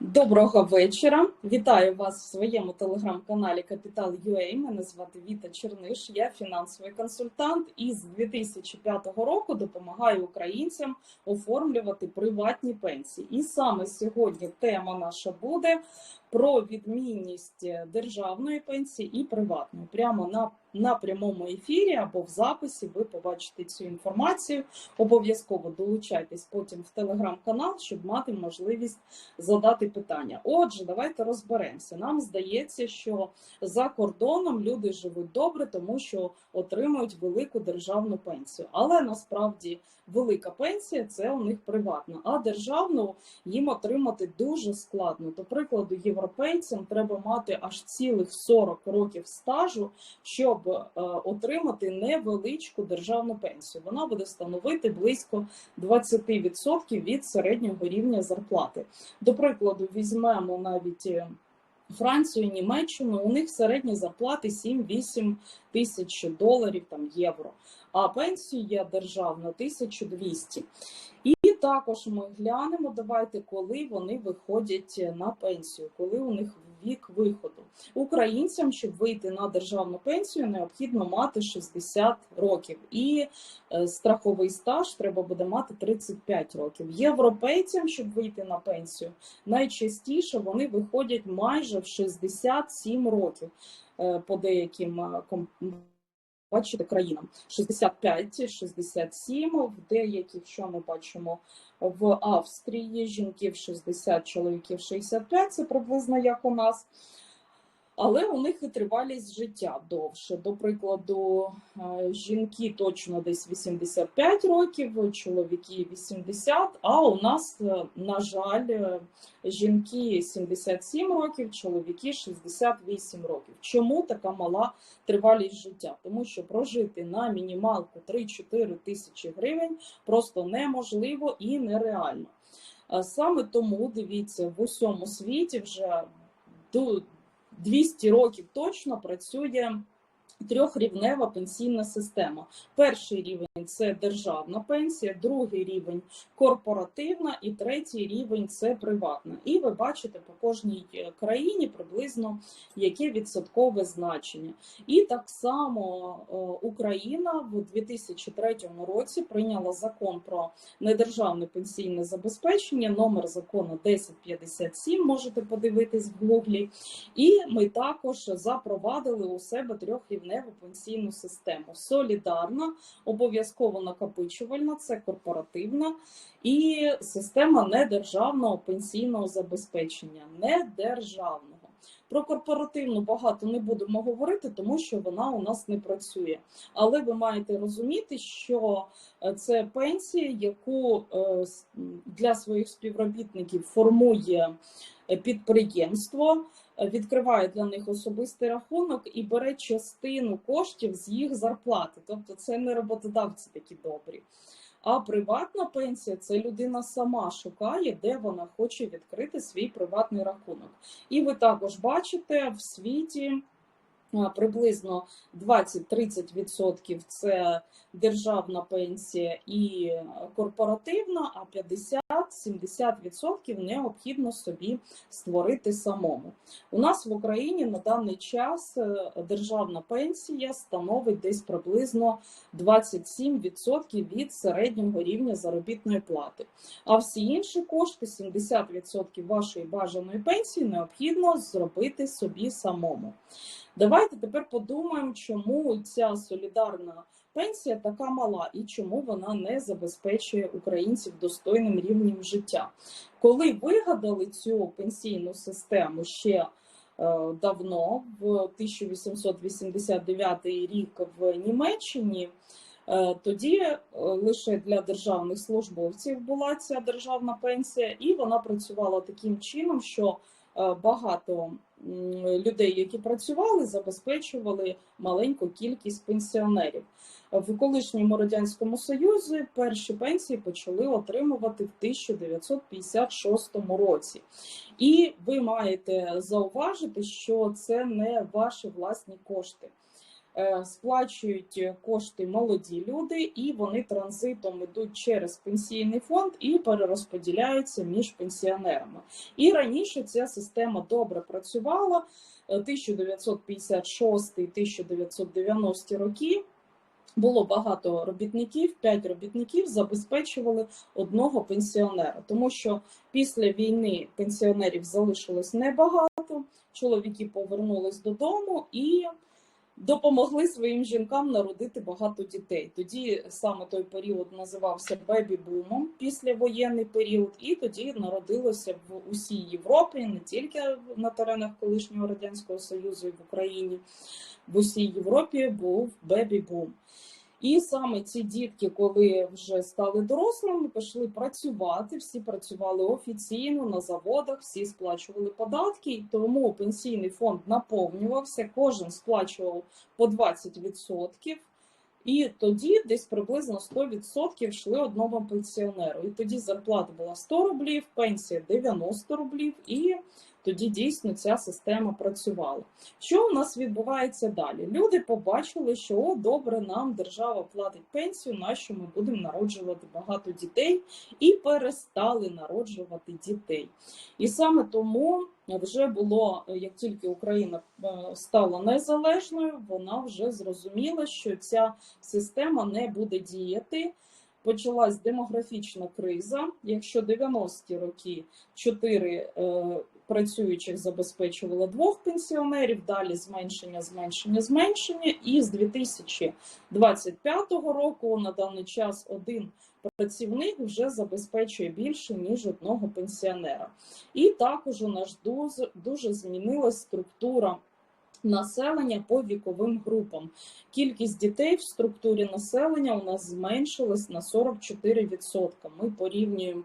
Доброго вечора. Вітаю вас в своєму телеграм-каналі Капітал UA. Мене звати Віта Черниш. Я фінансовий консультант і з 2005 року допомагаю українцям оформлювати приватні пенсії. І саме сьогодні тема наша буде про відмінність державної пенсії і приватної. Прямо на, на прямому ефірі або в записі ви побачите цю інформацію. Обов'язково долучайтесь потім в телеграм-канал, щоб мати можливість задати питання. Отже, давайте розберемося. Нам здається, що за кордоном люди живуть добре, тому що отримують велику державну пенсію. Але насправді велика пенсія це у них приватна, а державну їм отримати дуже складно. До прикладу, європейцям треба мати аж цілих 40 років стажу, щоб е, отримати невеличку державну пенсію. Вона буде становити близько 20% від середнього рівня зарплати. До прикладу, візьмемо навіть. е, Францію, Німеччину, у них середні зарплати 7-8 тисяч доларів там євро, а пенсія державна 1200. І також ми глянемо, давайте, коли вони виходять на пенсію, коли у них вік виходу. Українцям, щоб вийти на державну пенсію, необхідно мати 60 років, і е, страховий стаж треба буде мати 35 років. Європейцям, щоб вийти на пенсію, найчастіше вони виходять майже в 67 років е, по деяким е, ком- бачите, країнам 65-67, в деяких, що ми бачимо в Австрії, жінків 60, чоловіків 65, це приблизно як у нас. Але у них і тривалість життя довше. До прикладу, е, жінки точно десь 85 років, чоловіки 80, а у нас, е, на жаль, е, жінки 77 років, чоловіки 68 років. Чому така мала тривалість життя? Тому що прожити на мінімалку 3-4 тисячі гривень просто неможливо і нереально. Саме тому дивіться, в усьому світі вже 200 років точно працює трьохрівнева пенсійна система. Перший рівень це державна пенсія, другий рівень корпоративна і третій рівень це приватна. І ви бачите по кожній е, країні приблизно яке відсоткове значення. І так само е, Україна в 2003 році прийняла закон про недержавне пенсійне забезпечення, номер закону 1057, можете подивитись в гуглі. І ми також запровадили у себе трьохрівневу пенсійну систему. Солідарна, обов'язково накопичувальна, це корпоративна і система недержавного пенсійного забезпечення. Недержавного. Про корпоративну багато не будемо говорити, тому що вона у нас не працює. Але ви маєте розуміти, що це пенсія, яку для своїх співробітників формує підприємство, відкриває для них особистий рахунок і бере частину коштів з їх зарплати. Тобто це не роботодавці такі добрі. А приватна пенсія це людина сама шукає, де вона хоче відкрити свій приватний рахунок. І ви також бачите в світі приблизно 20-30% це державна пенсія і корпоративна, а 50-70% необхідно собі створити самому. У нас в Україні на даний час е, державна пенсія становить десь приблизно 27% від середнього рівня заробітної плати. А всі інші кошти, 70% вашої бажаної пенсії, необхідно зробити собі самому. Давайте тепер подумаємо, чому ця солідарна пенсія така мала і чому вона не забезпечує українців достойним рівнем життя. Коли вигадали цю пенсійну систему ще е, давно, в 1889 рік в Німеччині. е, Тоді е, лише для державних службовців була ця державна пенсія, і вона працювала таким чином, що багато людей, які працювали, забезпечували маленьку кількість пенсіонерів. В колишньому радянському союзі перші пенсії почали отримувати в 1956 році. І ви маєте зауважити, що це не ваші власні кошти. Е, сплачують кошти молоді люди, і вони транзитом йдуть через пенсійний фонд і перерозподіляються між пенсіонерами. І раніше ця система добре працювала 1956-1990 роки. Було багато робітників, п'ять робітників забезпечували одного пенсіонера, тому що після війни пенсіонерів залишилось небагато. Чоловіки повернулись додому і допомогли своїм жінкам народити багато дітей. Тоді саме той період називався бебі-бумом післявоєнний період, і тоді народилося в усій Європі, не тільки на теренах колишнього радянського союзу і в Україні, в усій Європі був бебі-бум. І саме ці дітки, коли вже стали дорослими, пішли працювати. Всі працювали офіційно на заводах, всі сплачували податки, тому пенсійний фонд наповнювався, кожен сплачував по 20%. І тоді десь приблизно 100% йшли одному пенсіонеру. І тоді зарплата була 100 рублів, пенсія 90 рублів, і тоді дійсно ця система працювала. Що у нас відбувається далі? Люди побачили, що о, добре, нам держава платить пенсію, нащо ми будемо народжувати багато дітей, і перестали народжувати дітей. І саме тому вже було, як тільки Україна е, стала незалежною, вона вже зрозуміла, що ця система не буде діяти. Почалась демографічна криза. Якщо 90-ті роки 4 працюючих забезпечувало двох пенсіонерів, далі зменшення, зменшення, зменшення. І з 2025 року на даний час один працівник вже забезпечує більше ніж одного пенсіонера. І також у нас дуже, дуже змінилась структура. Населення по віковим групам. Кількість дітей в структурі населення у нас зменшилась на 44%. Ми порівнюємо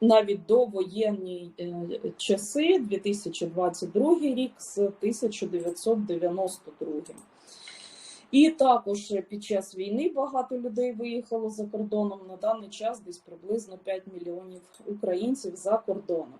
навіть довоєнні воєнні часи, 2022 рік з 1992. І також під час війни багато людей виїхало за кордоном. На даний час десь приблизно 5 мільйонів українців за кордоном.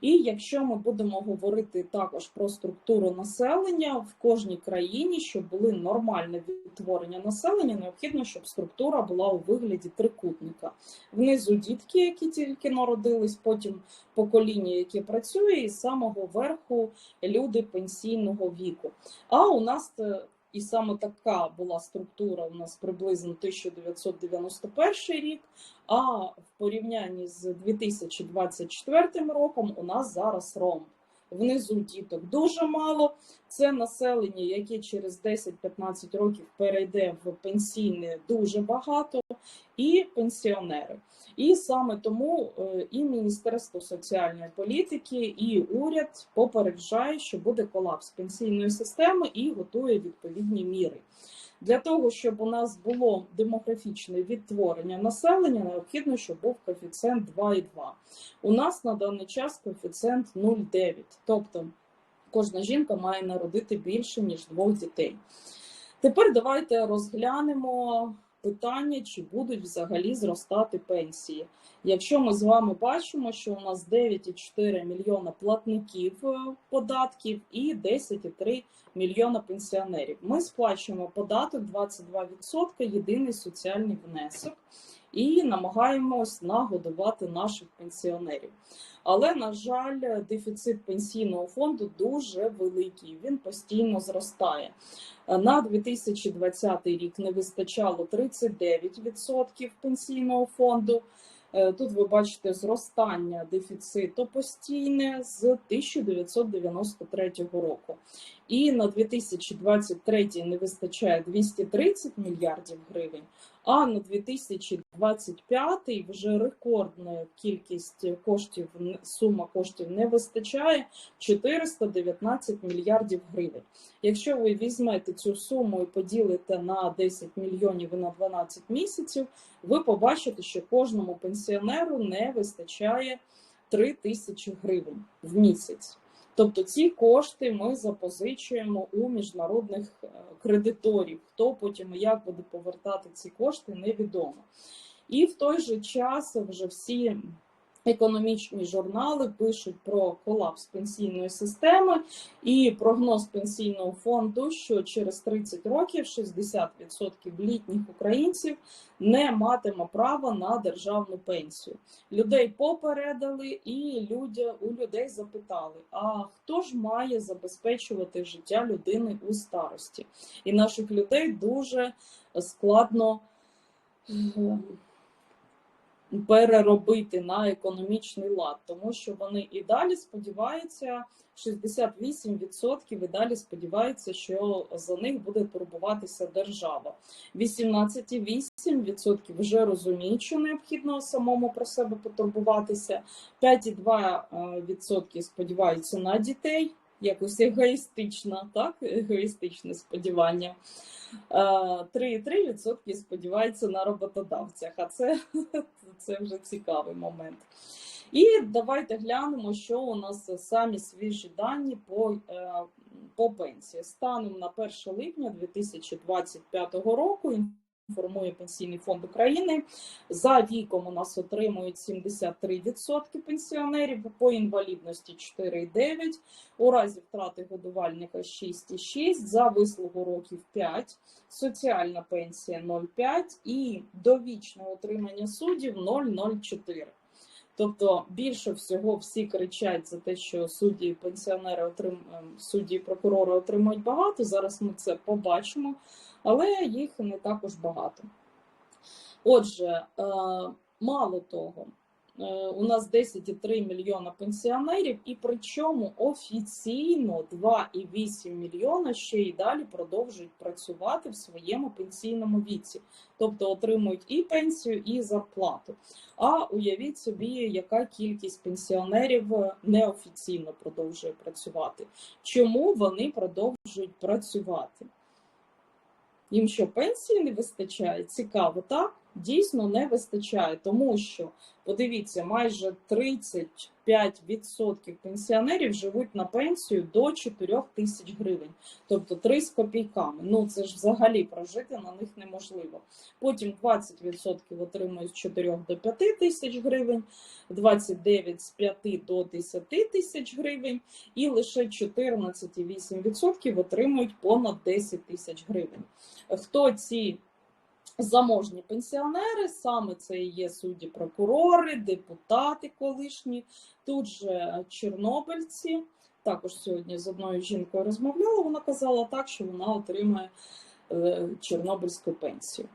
І якщо ми будемо говорити також про структуру населення в кожній країні, щоб були нормальне відтворення населення, необхідно, щоб структура була у вигляді трикутника. Внизу дітки, які тільки народились, потім покоління, яке працює, і з самого верху люди пенсійного віку. А у нас е, і саме така була структура у нас приблизно 1991 рік. А в порівнянні з 2024 роком у нас зараз ромб. Внизу діток дуже мало. Це населення, яке через 10-15 років перейде в пенсійне дуже багато, і пенсіонери. І саме тому е, і Міністерство соціальної політики, і уряд попереджає, що буде колапс пенсійної системи і готує відповідні міри. Для того, щоб у нас було демографічне відтворення населення, необхідно, щоб був коефіцієнт 2,2. У нас на даний час коефіцієнт 0,9. Тобто кожна жінка має народити більше, ніж двох дітей. Тепер давайте розглянемо питання, чи будуть взагалі зростати пенсії. Якщо ми з вами бачимо, що у нас 9,4 мільйона платників е, податків і 10,3 мільйона пенсіонерів, ми сплачуємо податок 22%, єдиний соціальний внесок і намагаємось нагодувати наших пенсіонерів. Але, на жаль, дефіцит пенсійного фонду дуже великий, він постійно зростає. На 2020 рік не вистачало 39% пенсійного фонду. Е, тут ви бачите зростання дефіциту постійне з 1993 року. І на 2023 не вистачає 230 мільярдів гривень, а на 2025 вже рекордна кількість коштів, сума коштів не вистачає 419 мільярдів гривень. Якщо ви візьмете цю суму і поділите на 10 мільйонів і на 12 місяців, ви побачите, що кожному пенсіонеру не вистачає 3 тисячі гривень в місяць. Тобто ці кошти ми запозичуємо у міжнародних е, кредиторів. Хто потім як буде повертати ці кошти, невідомо. І в той же час вже всі економічні журнали пишуть про колапс пенсійної системи і прогноз пенсійного фонду, що через 30 років 60% літніх українців не матиме права на державну пенсію. Людей попередили, і люди, у людей запитали: а хто ж має забезпечувати життя людини у старості? І наших людей дуже складно переробити на економічний лад, тому що вони і далі сподіваються, 68% і далі сподіваються, що за них буде турбуватися держава. 18,8% вже розуміють, що необхідно самому про себе потурбуватися. 5,2% сподіваються на дітей. Якось егоїстично, так, егоїстичне сподівання. 3,3% сподіваються на роботодавцях, а це, це вже цікавий момент. І давайте глянемо, що у нас самі свіжі дані по е, по пенсії. Станом на 1 липня 2025 року Формує пенсійний фонд України. За віком у нас отримують 73% пенсіонерів, по інвалідності 4,9%, у разі втрати годувальника 6,6%, за вислугу років 5%, соціальна пенсія 0,5% і довічне отримання суддів 0,04%. Тобто більше всього всі кричать за те, що судді, пенсіонери отрим... Ем, судді і прокурори отримують багато. Зараз ми це побачимо але їх не також багато. Отже, е, мало того, е, у нас 10,3 мільйона пенсіонерів, і причому офіційно 2,8 мільйона ще й далі продовжують працювати в своєму пенсійному віці, тобто отримують і пенсію, і зарплату. А уявіть собі, яка кількість пенсіонерів неофіційно продовжує працювати. Чому вони продовжують працювати? Їм що пенсії не вистачає? Цікаво, так? Дійсно не вистачає, тому що, подивіться, майже 35% пенсіонерів живуть на пенсію до 4 тисяч гривень, тобто 3 з копійками. Ну це ж взагалі прожити на них неможливо. Потім 20% отримують з 4 до 5 тисяч гривень, 29 з 5 до 10 тисяч гривень, і лише 14,8% отримують понад 10 тисяч гривень. Хто ці заможні пенсіонери, саме це і є судді прокурори, депутати колишні, тут же чорнобильці. Також сьогодні з одною жінкою розмовляла, вона казала так, що вона отримає е, чорнобильську пенсію.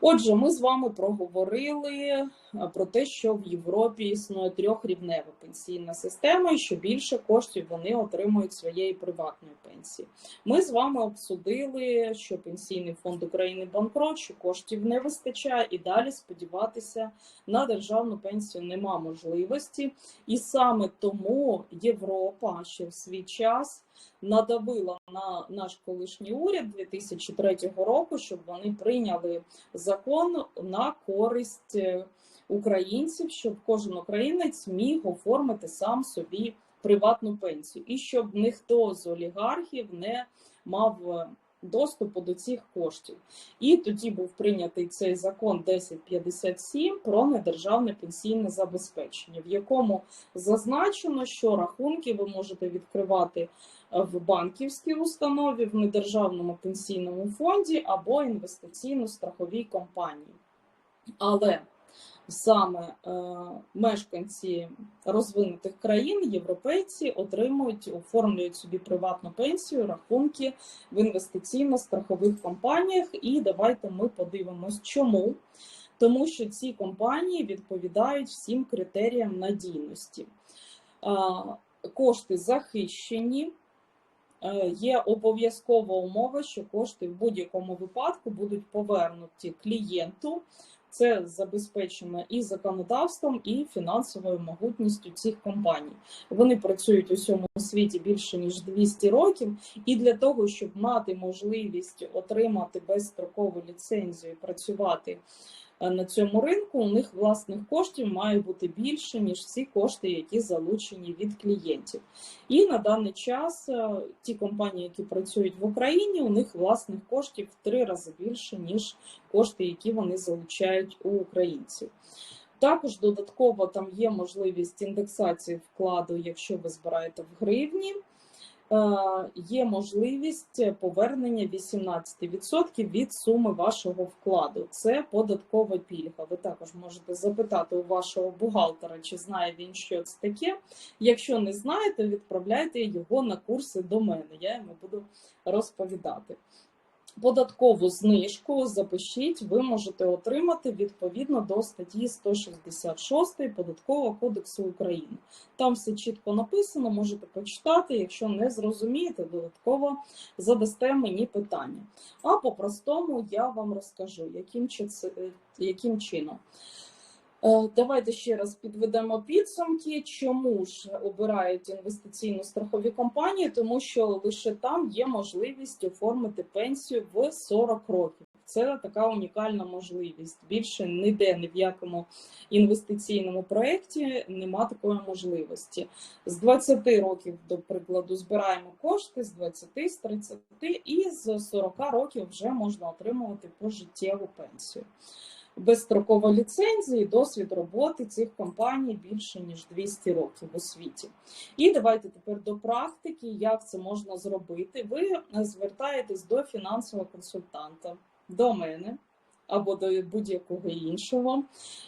Отже, ми з вами проговорили про те, що в Європі існує трьохрівнева пенсійна система, і що більше коштів вони отримують своєї приватної пенсії. Ми з вами обсудили, що пенсійний фонд України банкрот, що коштів не вистачає, і далі сподіватися на державну пенсію нема можливості, і саме тому Європа ще в свій час надавила на наш колишній уряд 2003 року, щоб вони прийняли закон на користь українців, щоб кожен українець міг оформити сам собі приватну пенсію, і щоб ніхто з олігархів не мав е, доступу до цих коштів. І тоді був прийнятий цей закон 1057 про недержавне пенсійне забезпечення, в якому зазначено, що рахунки ви можете відкривати в банківській установі, в недержавному пенсійному фонді або інвестиційно-страховій компанії. Але саме е, мешканці розвинутих країн, європейці, отримують, оформлюють собі приватну пенсію, рахунки в інвестиційно-страхових компаніях. І давайте ми подивимось, чому. Тому що ці компанії відповідають всім критеріям надійності. Е, кошти захищені. Е, є обов'язкова умова, що кошти в будь-якому випадку будуть повернуті клієнту. Це забезпечено і законодавством, і фінансовою могутністю цих компаній. Вони працюють у всьому світі більше ніж 200 років, і для того, щоб мати можливість отримати безстрокову ліцензію, і працювати на цьому ринку у них власних коштів має бути більше, ніж всі кошти, які залучені від клієнтів. І на даний час е, ті компанії, які працюють в Україні, у них власних коштів в три рази більше, ніж кошти, які вони залучають у українців. Також додатково там є можливість індексації вкладу, якщо ви збираєте в гривні. Е, Є можливість повернення 18% від суми вашого вкладу. Це податкова пільга. Ви також можете запитати у вашого бухгалтера, чи знає він, що це таке. Якщо не знаєте, відправляйте його на курси до мене. Я йому буду розповідати. Податкову знижку запишіть, ви можете отримати відповідно до статті 166 Податкового кодексу України. Там все чітко написано, можете почитати. Якщо не зрозумієте, додатково задасте мені питання. А по-простому я вам розкажу, яким, це- яким чином. Е, Давайте ще раз підведемо підсумки. Чому ж обирають інвестиційну страхові компанії? Тому що лише там є можливість оформити пенсію в 40 років. Це така унікальна можливість. Більше ніде ні в якому інвестиційному проєкті нема такої можливості. З 20 років, до прикладу, збираємо кошти, з 20, з 30 і з 40 років вже можна отримувати пожиттєву пенсію безстрокова ліцензія і досвід роботи цих компаній більше ніж 200 років у світі. І давайте тепер до практики, як це можна зробити. Ви звертаєтесь до фінансового консультанта, до мене. Або до будь-якого іншого,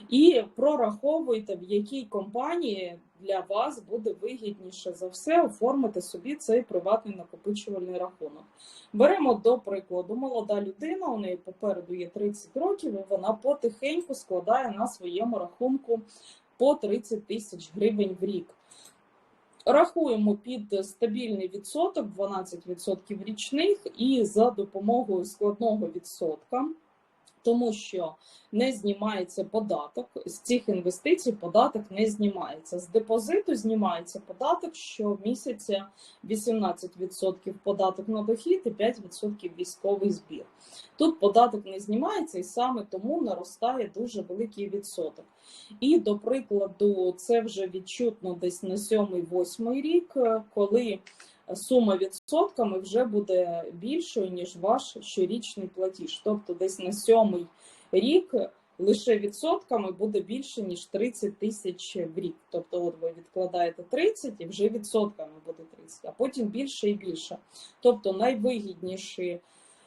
і прораховуйте, в якій компанії для вас буде вигідніше за все оформити собі цей приватний накопичувальний рахунок. Беремо до прикладу, молода людина, у неї попереду є 30 років, і вона потихеньку складає на своєму рахунку по 30 тисяч гривень в рік. Рахуємо під стабільний відсоток, 12% річних, і за допомогою складного відсотка. Тому що не знімається податок з цих інвестицій, податок не знімається. З депозиту знімається податок щомісяця 18% податок на дохід і 5% військовий збір. Тут податок не знімається і саме тому наростає дуже великий відсоток. І, до прикладу, це вже відчутно десь на 7-8 рік, коли сума відсотками вже буде більшою, ніж ваш щорічний платіж. Тобто десь на сьомий рік лише відсотками буде більше, ніж 30 тисяч в рік. Тобто, от ви відкладаєте 30 і вже відсотками буде 30, а потім більше і більше. Тобто найвигідніші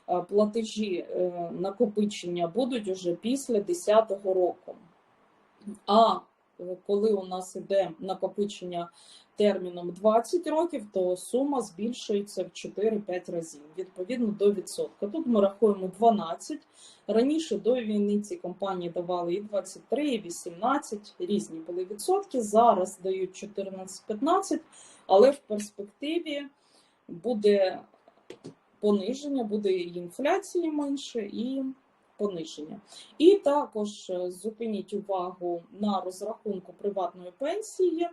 е, платежі е, накопичення будуть уже після 10-го року. А коли у нас іде накопичення терміном 20 років, то сума збільшується в 4-5 разів відповідно до відсотка. Тут ми рахуємо 12. Раніше до війни ці компанії давали і 23, і 18, різні були відсотки. Зараз дають 14-15, але в перспективі буде пониження, буде і інфляції менше і пониження. І також е, зупиніть увагу на розрахунку приватної пенсії.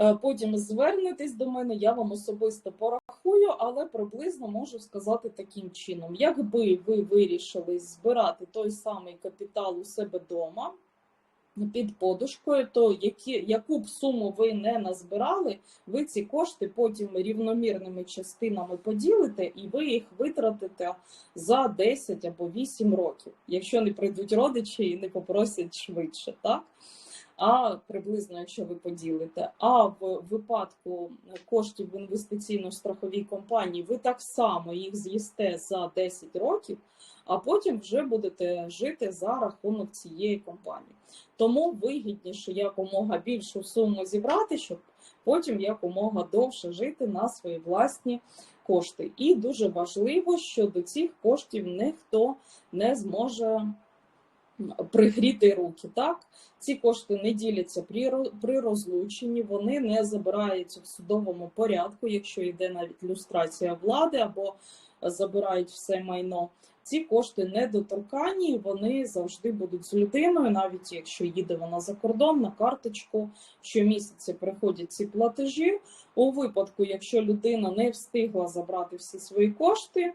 Е, Потім звернетесь до мене, я вам особисто порахую, але приблизно можу сказати таким чином: якби ви вирішили збирати той самий капітал у себе вдома під подушкою, то які, яку б суму ви не назбирали, ви ці кошти потім рівномірними частинами поділите і ви їх витратите за 10 або 8 років, якщо не прийдуть родичі і не попросять швидше, так? а приблизно, якщо ви поділите. А в випадку коштів в інвестиційно-страховій компанії ви так само їх з'їсте за 10 років, а потім вже будете жити за рахунок цієї компанії. Тому вигідніше якомога більшу суму зібрати, щоб потім якомога довше жити на свої власні кошти. І дуже важливо, що до цих коштів ніхто не зможе пригріти руки. Так, ці кошти не діляться при при розлученні, вони не забираються в судовому порядку, якщо йде навіть люстрація влади або забирають все майно. Ці кошти недоторканні, вони завжди будуть з людиною, навіть якщо їде вона за кордон на карточку. Щомісяця приходять ці платежі. У випадку, якщо людина не встигла забрати всі свої кошти,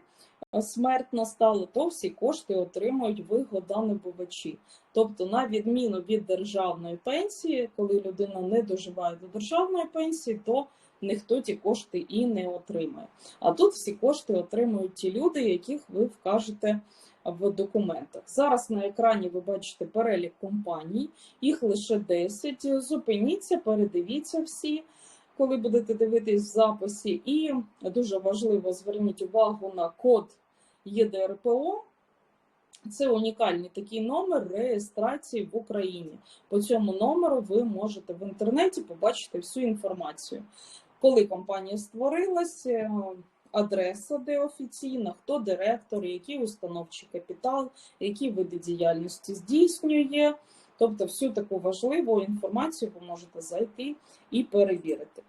е, смерть настала, то всі кошти отримують вигода-набувачі. Тобто, на відміну від державної пенсії, коли людина не доживає до державної пенсії, то ніхто ті кошти і не отримає. А тут всі кошти отримують ті люди, яких ви вкажете в документах. Зараз на екрані ви бачите перелік компаній, їх лише 10. Зупиніться, передивіться всі, коли будете дивитись в записі. І дуже важливо зверніть увагу на код ЄДРПО. Це унікальний такий номер реєстрації в Україні. По цьому номеру ви можете в інтернеті побачити всю інформацію. Коли компанія створилася, адреса, де офіційна, хто директор, який установчий капітал, які види діяльності здійснює. Тобто всю таку важливу інформацію ви можете зайти і перевірити.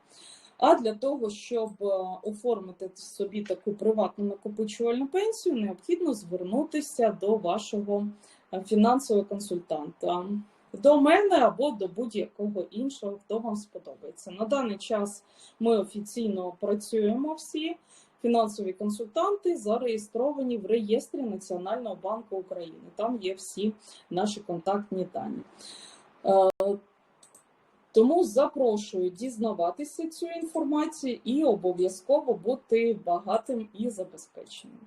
А для того, щоб е, оформити собі таку приватну накопичувальну пенсію, необхідно звернутися до вашого е, фінансового консультанта, до мене або до будь-якого іншого, хто вам сподобається. На даний час ми офіційно працюємо всі. Фінансові консультанти зареєстровані в реєстрі Національного банку України. Там є всі наші контактні дані. Е, Тому запрошую дізнаватися цю інформацію і обов'язково бути багатим і забезпеченим.